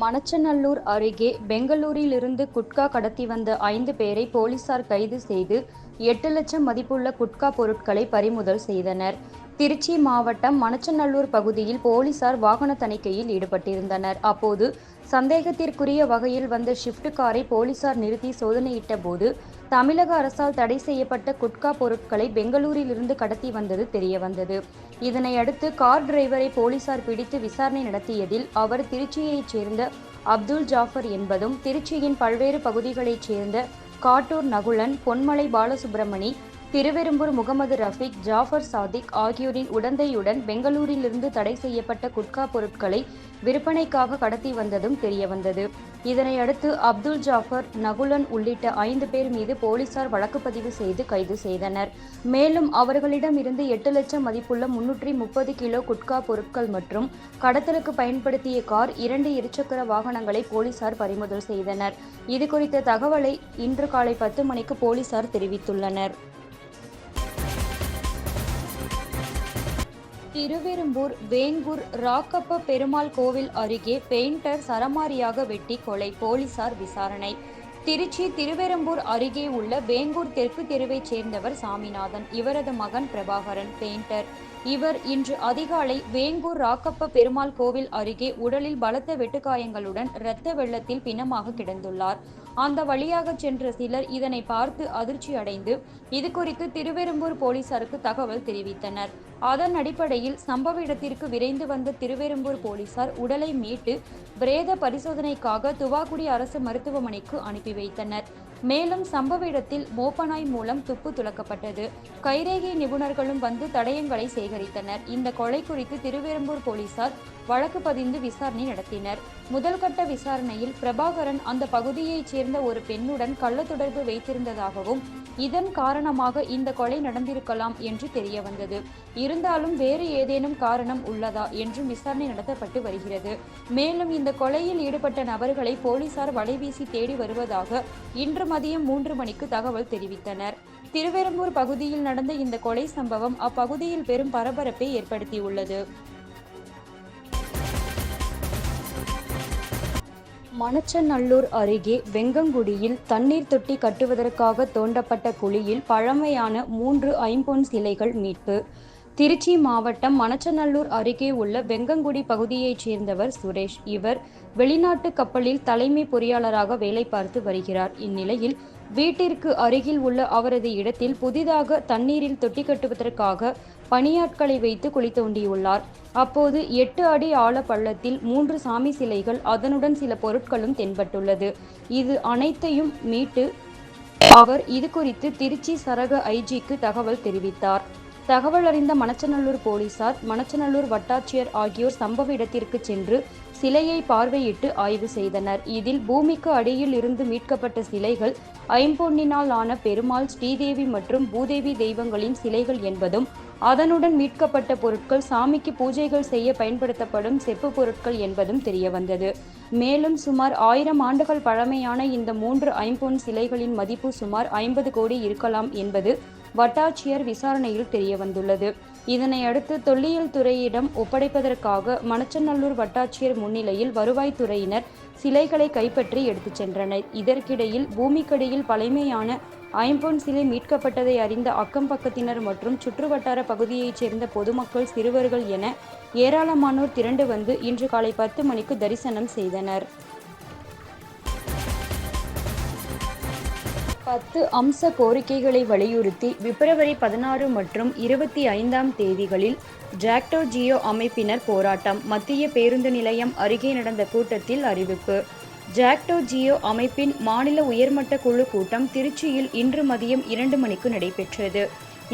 மணச்சநல்லூர் அருகே பெங்களூரிலிருந்து குட்கா கடத்தி வந்த ஐந்து பேரை போலீசார் கைது செய்து எட்டு லட்சம் மதிப்புள்ள குட்கா பொருட்களை பறிமுதல் செய்தனர். திருச்சி மாவட்டம் மணச்சநல்லூர் பகுதியில் போலீசார் வாகன தணிக்கையில் ஈடுபட்டிருந்தனர். அப்போது சந்தேகத்திற்குரிய வகையில் வந்த ஷிஃப்ட் காரை போலீசார் நிறுத்தி சோதனையிட்ட போது தமிழக அரசால் தடை செய்யப்பட்ட குட்கா பொருட்களை பெங்களூரிலிருந்து கடத்தி வந்தது தெரியவந்தது. இதனையடுத்து கார் டிரைவரை போலீசார் பிடித்து விசாரணை நடத்தியதில் அவர் திருச்சியைச் சேர்ந்த அப்துல் ஜாஃபர் என்பதும் திருச்சியின் பல்வேறு பகுதிகளைச் சேர்ந்த காட்டூர் நகுலன் பொன்மலை பாலசுப்ரமணி திருவெரும்பூர் முகமது ரஃபீக் ஜாஃபர் சாதிக் ஆகியோரின் உடந்தையுடன் பெங்களூரிலிருந்து தடை செய்யப்பட்ட குட்கா பொருட்களை விற்பனைக்காக கடத்தி வந்ததும் தெரியவந்தது இதனையடுத்து அப்துல் ஜாஃபர் நகுலன் உள்ளிட்ட ஐந்து பேர் மீது போலீசார் வழக்கு பதிவு செய்து கைது செய்தனர். மேலும் அவர்களிடம் இருந்து எட்டு லட்சம் மதிப்புள்ள முன்னூற்றி முப்பது கிலோ குட்கா பொருட்கள் மற்றும் கடத்தலுக்கு பயன்படுத்திய கார் இரண்டு இருசக்கர வாகனங்களை போலீசார் பறிமுதல் செய்தனர். இது குறித்த தகவலை இன்று காலை பத்து மணிக்கு போலீசார் தெரிவித்துள்ளனர். திருவெரும்பூர் வேங்கூர் ராக்கப்ப பெருமாள் கோவில் அருகே பெயிண்டர் சரமாரியாக வெட்டி கொலை போலீசார் விசாரணை. திருச்சி திருவெரும்பூர் அருகே உள்ள வேங்கூர் தெற்கு தெருவைச் சேர்ந்தவர் சாமிநாதன். இவரது மகன் பிரபாகரன் பெயிண்டர் இவர் இன்று அதிகாலை வேங்கூர் ராக்கப்ப பெருமாள் கோவில் அருகே உடலில் பலத்த வெட்டுக்காயங்களுடன் இரத்த வெள்ளத்தில் பிணமாக கிடந்துள்ளார். அந்த வழியாக சென்ற சிலர் இதனை பார்த்து அதிர்ச்சி அடைந்து இது குறித்து திருவெரும்பூர் போலீசாருக்கு தகவல் தெரிவித்தனர். அதன் அடிப்படையில் சம்பவ இடத்திற்கு விரைந்து வந்த திருவெரும்பூர் போலீசார் உடலை மீட்டு பிரேத பரிசோதனைக்காக துவாக்குடி அரசு மருத்துவமனைக்கு அனுப்பி வைத்தனர் மேலும் சம்பவ இடத்தில் மோப்பனாய் மூலம் துப்பு துலக்கப்பட்டது. கைரேகை நிபுணர்களும் வந்து தடயங்களை சேகரித்தனர். இந்த கொலை குறித்து திருவெரும்பூர் போலீசார் வழக்கு பதிந்து விசாரணை நடத்தினர். முதல்கட்ட விசாரணையில் பிரபாகரன் அந்த பகுதியைச் சேர்ந்த ஒரு பெண்ணுடன் கள்ள தொடர்பு வைத்திருந்ததாகவும் இதன் காரணமாக இந்த கொலை நடந்திருக்கலாம் என்று தெரிய வந்தது இருந்தாலும் வேறு ஏதேனும் காரணம் உள்ளதா என்றும் விசாரணை நடத்தப்பட்டு வருகிறது. மேலும் இந்த கொலையில் ஈடுபட்ட நபர்களை போலீசார் வலைவீசி தேடி வருவதாக இன்று மதியம் மூன்று மணிக்கு தகவல் தெரிவித்தனர். திருவெரும்பூர் பகுதியில் நடந்த இந்த கொலை சம்பவம் அப்பகுதியில் பெரும் பரபரப்பை ஏற்படுத்தியுள்ளது. மணச்சநல்லூர் அருகே வெங்கங்குடியில் தண்ணீர் தொட்டி கட்டுவதற்காக தோண்டப்பட்ட குழியில் பழமையான மூன்று ஐம்பொன் சிலைகள் மீட்பு. திருச்சி மாவட்டம் மணச்சநல்லூர் அருகே உள்ள வெங்கங்குடி பகுதியைச் சேர்ந்தவர் சுரேஷ். இவர் வெளிநாட்டு கப்பலில் தலைமை பொறியாளராக வேலை பார்த்து வருகிறார். இந்நிலையில் வீட்டிற்கு அருகில் உள்ள அவரது இடத்தில் புதிதாக தண்ணீரில் தொட்டி கட்டுவதற்காக பணியாட்களை வைத்து குழி தோண்டியுள்ளார் அப்போது எட்டு அடி ஆழ பள்ளத்தில் மூன்று சாமி சிலைகள் அதனுடன் சில பொருட்களும் தென்பட்டுள்ளது. இது அனைத்தையும் மீட்டு அவர் இது குறித்து திருச்சி சரக ஐஜிக்கு தகவல் தெரிவித்தார். தகவல் அறிந்த மணச்சநல்லூர் போலீசார் மணச்சநல்லூர் வட்டாட்சியர் ஆகியோர் சம்பவ இடத்திற்கு சென்று சிலையை பார்வையிட்டு ஆய்வு செய்தனர். இதில் பூமிக்கு அடியில் இருந்து மீட்கப்பட்ட சிலைகள் ஐம்பொன்னினால் ஆன பெருமாள் ஸ்ரீதேவி மற்றும் பூதேவி தெய்வங்களின் சிலைகள் என்பதும் அதனுடன் மீட்கப்பட்ட பொருட்கள் சாமிக்கு பூஜைகள் செய்ய பயன்படுத்தப்படும் செப்பு பொருட்கள் என்பதும் தெரியவந்தது. மேலும் சுமார் ஆயிரம் ஆண்டுகள் பழமையான இந்த மூன்று ஐம்பொன் சிலைகளின் மதிப்பு சுமார் ஐம்பது கோடி இருக்கலாம் என்பது வட்டாட்சியர் விசாரணையில் தெரியவந்துள்ளது. இதனையடுத்து தொல்லியல் துறையிடம் ஒப்படைப்பதற்காக மணச்சநல்லூர் வட்டாட்சியர் முன்னிலையில் வருவாய்த்துறையினர் சிலைகளை கைப்பற்றி எடுத்துச் சென்றனர். இதற்கிடையில் பூமிக்கடியில் பழமையான ஐம்பொன் சிலை மீட்கப்பட்டதை அறிந்த அக்கம் பக்கத்தினர் மற்றும் சுற்றுவட்டார பகுதியைச் சேர்ந்த பொதுமக்கள் சிறுவர்கள் என ஏராளமானோர் திரண்டு வந்து இன்று காலை பத்து மணிக்கு தரிசனம் செய்தனர். பத்து அம்ச கோரிக்கைகளை வலியுறுத்தி பிப்ரவரி பதினாறு மற்றும் இருபத்தி ஐந்தாம் தேதிகளில் ஜாக்டோ ஜியோ அமைப்பினர் போராட்டம் மத்திய பேருந்து நிலையம் அருகே நடந்த கூட்டத்தில் அறிவிப்பு. ஜாக்டோ ஜியோ அமைப்பின் மாநில உயர்மட்ட குழு கூட்டம் திருச்சியில் இன்று மதியம் இரண்டு மணிக்கு நடைபெற்றது.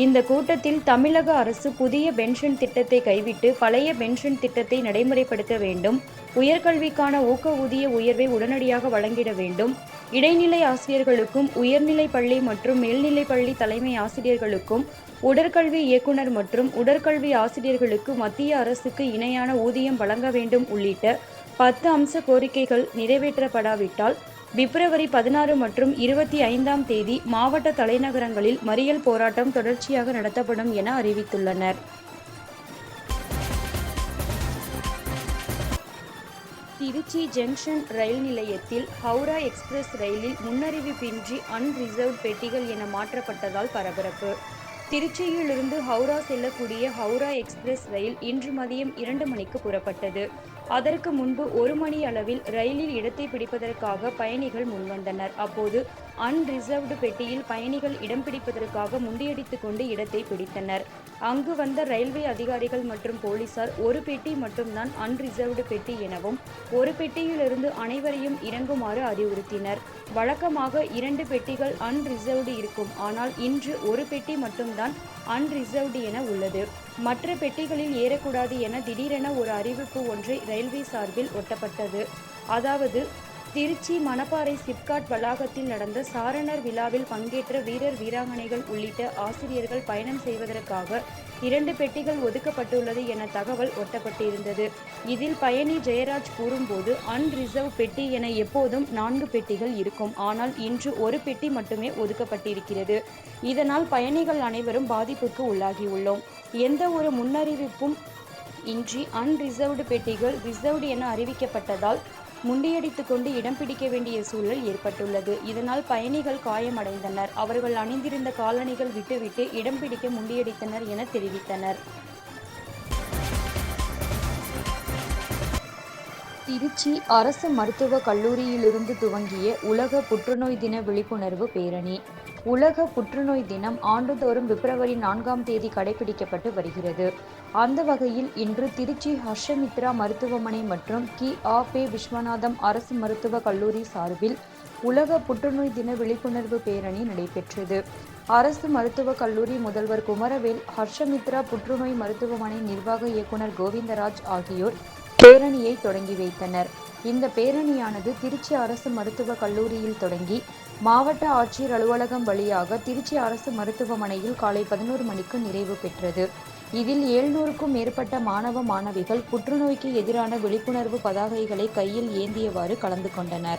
இந்த கூட்டத்தில் தமிழக அரசு புதிய பென்ஷன் திட்டத்தை கைவிட்டு பழைய பென்ஷன் திட்டத்தை நடைமுறைப்படுத்த வேண்டும் உயர்கல்விக்கான ஊக்க ஊதிய உயர்வை உடனடியாக வழங்கிட வேண்டும் இடைநிலை ஆசிரியர்களுக்கும் உயர்நிலை பள்ளி மற்றும் மேல்நிலை பள்ளி தலைமை ஆசிரியர்களுக்கும் உடற்கல்வி இயக்குனர் மற்றும் உடற்கல்வி ஆசிரியர்களுக்கு மத்திய அரசுக்கு இணையான ஊதியம் வழங்க வேண்டும் உள்ளிட்ட பத்து அம்ச கோரிக்கைகள் நிறைவேற்றப்படாவிட்டால் பிப்ரவரி பதினாறு மற்றும் இருபத்தி ஐந்தாம் தேதி மாவட்ட தலைநகரங்களில் மறியல் போராட்டம் தொடர்ச்சியாக நடத்தப்படும் என அறிவித்துள்ளனர். திருச்சி ஜங்ஷன் ரயில் நிலையத்தில் ஹவுரா எக்ஸ்பிரஸ் ரயிலில் முன்னறிவிப்பின்றி அன்ரிசர்வ் பெட்டிகள் என மாற்றப்பட்டதால் பரபரப்பு. திருச்சியிலிருந்து ஹவுரா செல்லக்கூடிய ஹவுரா எக்ஸ்பிரஸ் ரயில் இன்று மதியம் இரண்டு மணிக்கு புறப்பட்டது. அதற்கு முன்பு ஒரு மணி அளவில் ரயிலில் இடத்தை பிடிப்பதற்காக பயணிகள் முன்வந்தனர். அப்போது அன்ரிசர்வ்டு பெட்டியில் பயணிகள் இடம் பிடிப்பதற்காக முண்டியடித்து கொண்டு இடத்தை பிடித்தனர். அங்கு வந்த ரயில்வே அதிகாரிகள் மற்றும் போலீசார் ஒரு பெட்டி மட்டும்தான் அன்ரிசர்வ்டு பெட்டி எனவும் ஒரு பெட்டியிலிருந்து அனைவரையும் இறங்குமாறு அறிவுறுத்தினர். வழக்கமாக இரண்டு பெட்டிகள் அன்ரிசர்வ்டு இருக்கும். ஆனால் இன்று ஒரு பெட்டி மட்டும்தான் அன்ரிசர்வ்டு என உள்ளது. மற்ற பெட்டிகளில் ஏறக்கூடாது என திடீரென ஒரு அறிவிப்பு ஒன்று ரயில்வே சார்பில் ஒட்டப்பட்டது. அதாவது திருச்சி மணப்பாறை சிப்காட் வளாகத்தில் நடந்த சாரணர் விழாவில் பங்கேற்ற வீரர் வீராங்கனைகள் உள்ளிட்ட ஆசிரியர்கள் பயணம் செய்வதற்காக இரண்டு பெட்டிகள் ஒதுக்கப்பட்டுள்ளது என தகவல் ஒட்டப்பட்டிருந்தது. இதில் பயணி ஜெயராஜ் கூறும்போது அன்ரிசர்வ் பெட்டி என எப்போதும் நான்கு பெட்டிகள் இருக்கும். ஆனால் இன்று ஒரு பெட்டி மட்டுமே ஒதுக்கப்பட்டிருக்கிறது. இதனால் பயணிகள் அனைவரும் பாதிப்புக்கு உள்ளாகியுள்ளோம். எந்த ஒரு முன்னறிவிப்பும் இன்றி அன்ரிசர்வ்டு பெட்டிகள் ரிசர்வ்டு என அறிவிக்கப்பட்டதால் முண்டியடித்துக் கொண்டு இடம் பிடிக்க வேண்டிய சூழல் ஏற்பட்டுள்ளது. இதனால் பயணிகள் காயமடைந்தனர். அவர்கள் அணிந்திருந்த காலணிகள் விட்டுவிட்டு இடம் பிடிக்க முண்டியடித்தனர் என தெரிவித்தனர். திருச்சி அரசு மருத்துவக் கல்லூரியிலிருந்து துவங்கிய உலக புற்றுநோய் தின விழிப்புணர்வு பேரணி. உலக புற்றுநோய் தினம் ஆண்டுதோறும் பிப்ரவரி நான்காம் தேதி கடைபிடிக்கப்பட்டு வருகிறது. அந்த வகையில் இன்று திருச்சி ஹர்ஷமித்ரா மருத்துவமனை மற்றும் கி. ஆ. பே. விஸ்வநாதம் அரசு மருத்துவக் கல்லூரி சார்பில் உலக புற்றுநோய் தின விழிப்புணர்வு பேரணி நடைபெற்றது. அரசு மருத்துவக் கல்லூரி முதல்வர் குமரவேல் ஹர்ஷமித்ரா புற்றுநோய் மருத்துவமனை நிர்வாக இயக்குனர் கோவிந்தராஜ் ஆகியோர் பேரணியை தொடங்கி வைத்தனர். இந்த பேரணியானது திருச்சி அரசு மருத்துவக் கல்லூரியில் தொடங்கி மாவட்ட ஆட்சியர் அலுவலகம் வழியாக திருச்சி அரசு மருத்துவமனையில் காலை பதினோரு மணிக்கு நிறைவு பெற்றது. இதில் எழுநூறுக்கும் மேற்பட்ட மாணவ மாணவிகள் புற்றுநோய்க்கு எதிரான விழிப்புணர்வு பதாகைகளை கையில் ஏந்தியவாறு கலந்து கொண்டனர்.